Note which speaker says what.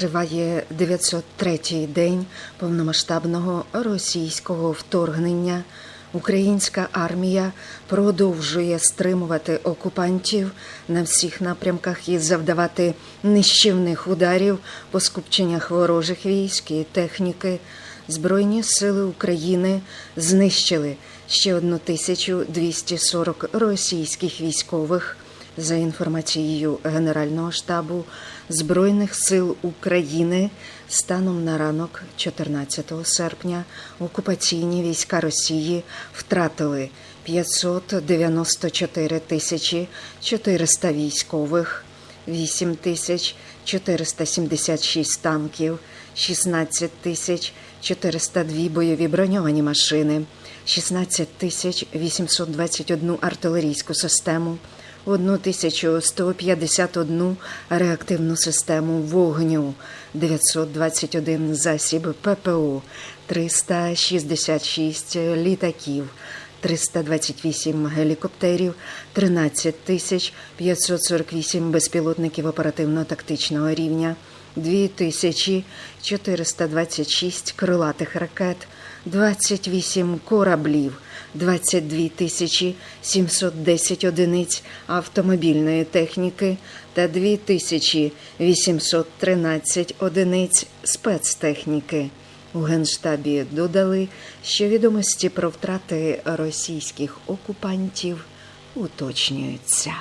Speaker 1: Триває 903-й день повномасштабного російського вторгнення. Українська армія продовжує стримувати окупантів на всіх напрямках і завдавати нищівних ударів по скупченнях ворожих військ і техніки. Збройні сили України знищили ще 1240 російських військових. За інформацією Генерального штабу Збройних сил України, станом на ранок 14 серпня окупаційні війська Росії втратили 594 тисячі 400 військових, 8 тисяч 476 танків, 16 тисяч 402 бойові броньовані машини, 16 тисяч 821 артилерійську систему, 1151 реактивну систему вогню, 921 засіб ППО, 366 літаків, 328 гелікоптерів, 13 тисяч 548 безпілотників оперативно-тактичного рівня, 2426 крилатих ракет, 28 кораблів, 22 тисячі 710 одиниць автомобільної техніки та 2813 одиниць спецтехніки. У Генштабі додали, що відомості про втрати російських окупантів уточнюються.